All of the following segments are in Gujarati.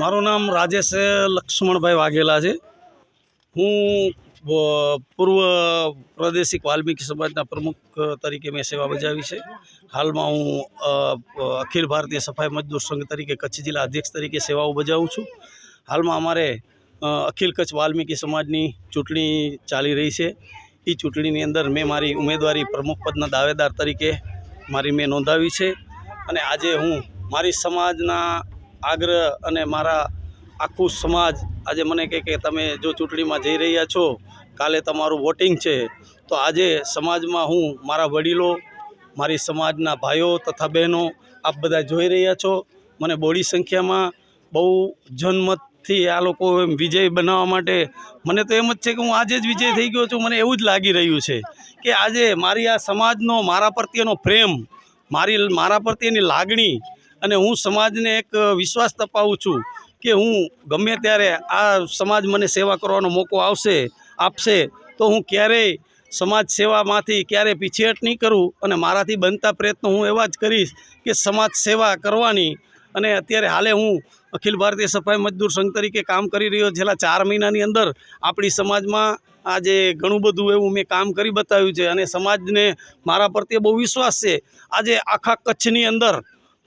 મારું નામ રાજેશ લક્ષ્મણભાઈ વાઘેલા છે. હું પૂર્વ પ્રાદેશિક વાલ્મીકી સમાજના પ્રમુખ તરીકે મેં સેવા બજાવી છે. હાલમાં હું અખિલ ભારતીય સફાઈ મજદૂર સંઘ તરીકે કચ્છ જિલ્લા અધ્યક્ષ તરીકે સેવાઓ બજાવું છું. હાલમાં અમારે અખિલ કચ્છ વાલ્મીકી સમાજની ચૂંટણી ચાલી રહી છે. એ ચૂંટણીની અંદર મેં મારી ઉમેદવારી પ્રમુખ પદના દાવેદાર તરીકે મારી મેં નોંધાવી છે. અને આજે હું મારી સમાજના આગ્રહ અને મારા આખું સમાજ આજે મને કહે કે તમે જો ચૂંટણીમાં જઈ રહ્યા છો, કાલે તમારું વોટિંગ છે, તો આજે સમાજમાં હું, મારા વડીલો, મારી સમાજના ભાઈઓ તથા બહેનો આપ બધા જોઈ રહ્યા છો. મને બોડી સંખ્યામાં બહુ જનમતથી આ લોકો એમ વિજય બનાવવા માટે મને તો એમ જ છે કે હું આજે જ વિજય થઈ ગયો છું. મને એવું જ લાગી રહ્યું છે કે આજે મારી આ સમાજનો, મારા પ્રત્યેનો પ્રેમ, મારી, મારા પ્રત્યેની લાગણી અને હું સમાજને એક વિશ્વાસ તપાવું છું કે હું ગમે ત્યારે આ સમાજ મને સેવા કરવાનો મોકો આવશે, આપશે, તો હું ક્યારેય સમાજ સેવામાંથી ક્યારેય પીછેહટ નહીં કરું અને મારાથી બનતા પ્રયત્નો હું એવા જ કરીશ કે સમાજ સેવા કરવાની. અને અત્યારે હાલે હું અખિલ ભારતીય સફાઈ મજદૂર સંઘ તરીકે કામ કરી રહ્યો છેલ્લા ચાર મહિનાની અંદર આપણી સમાજમાં આજે ઘણું બધું એવું મેં કામ કરી બતાવ્યું છે અને સમાજને મારા પ્રત્યે બહુ વિશ્વાસ છે. આજે આખા કચ્છની અંદર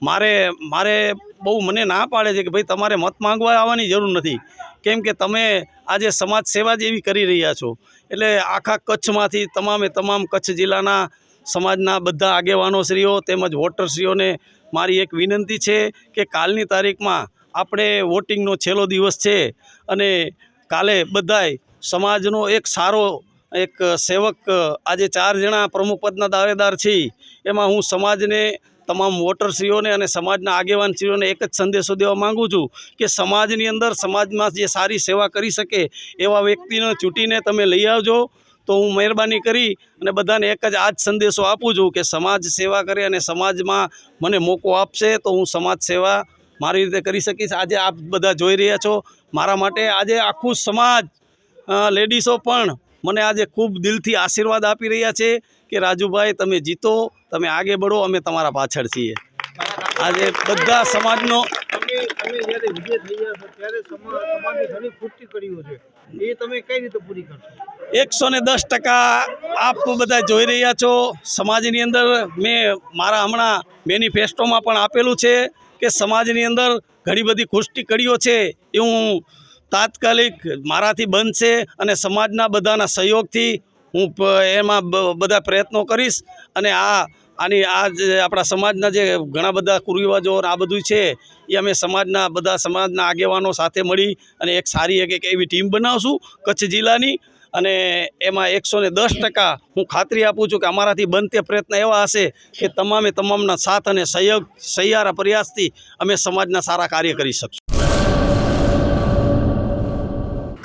મારે મારે બહુ મને ના પાડે છે કે ભાઈ તમારે મત માંગવા આવવાની જરૂર નથી. કેમ કે તમે આજે સમાજ સેવા જ એવી કરી રહ્યા છો. એટલે આખા કચ્છમાંથી તમામે તમામ કચ્છ જિલ્લાના સમાજના બધા આગેવાનોશ્રીઓ તેમજ વોટરશ્રીઓને મારી એક વિનંતી છે કે કાલની તારીખમાં આપણે વોટિંગનો છેલ્લો દિવસ છે અને કાલે બધાય સમાજનો એક સારો એક સેવક આજે ચાર જણા પ્રમુખ પદના દાવેદાર છી. એમાં હું સમાજને તમામ વોટરશ્રીઓને અને સમાજના આગેવાનશ્રીઓને એક જ સંદેશો દેવા માગું છું કે સમાજની અંદર સમાજમાં જે સારી સેવા કરી શકે એવા વ્યક્તિને ચૂંટીને તમે લઈ આવજો. તો હું મહેરબાની કરી અને બધાને એક જ આ જ સંદેશો આપું છું કે સમાજ સેવા કરે અને સમાજમાં મને મોકો આપશે તો હું સમાજ સેવા મારી રીતે કરી શકીશ. આજે આપ બધા જોઈ રહ્યા છો. મારા માટે આજે આખું સમાજ લેડીસો પણ મને આજે ખૂબ દિલથી આશીર્વાદ આપી રહ્યા છે કે રાજુભાઈ તમે જીતો તમે આગે બળો અમે તમારા પાછળ છીએ. આજે બધા સમાજનો એકસો ને દસ ટકા આપ બધા જોઈ રહ્યા છો. સમાજની અંદર મેં મારા હમણાં મેનિફેસ્ટોમાં પણ આપેલું છે કે સમાજની અંદર ઘણી બધી ખુષ્ટી કડીઓ છે. એ હું તાત્કાલિક મારાથી બનશે અને સમાજના બધાના સહયોગથી હું એમાં બધા પ્રયત્નો કરીશ અને આ આની આ જે આપણા સમાજના જે ઘણા બધા કુરિવાજો આ બધું છે, એ અમે સમાજના બધા સમાજના આગેવાનો સાથે મળી અને એક સારી એક એવી ટીમ બનાવશું કચ્છ જિલ્લાની અને એમાં એકસો ને દસ ટકા હું ખાતરી આપું છું કે અમારાથી બનતે પ્રયત્ન એવા હશે કે તમામે તમામના સાથ અને સહયોગ સહિયારા પ્રયાસથી અમે સમાજના સારા કાર્ય કરી શકશું.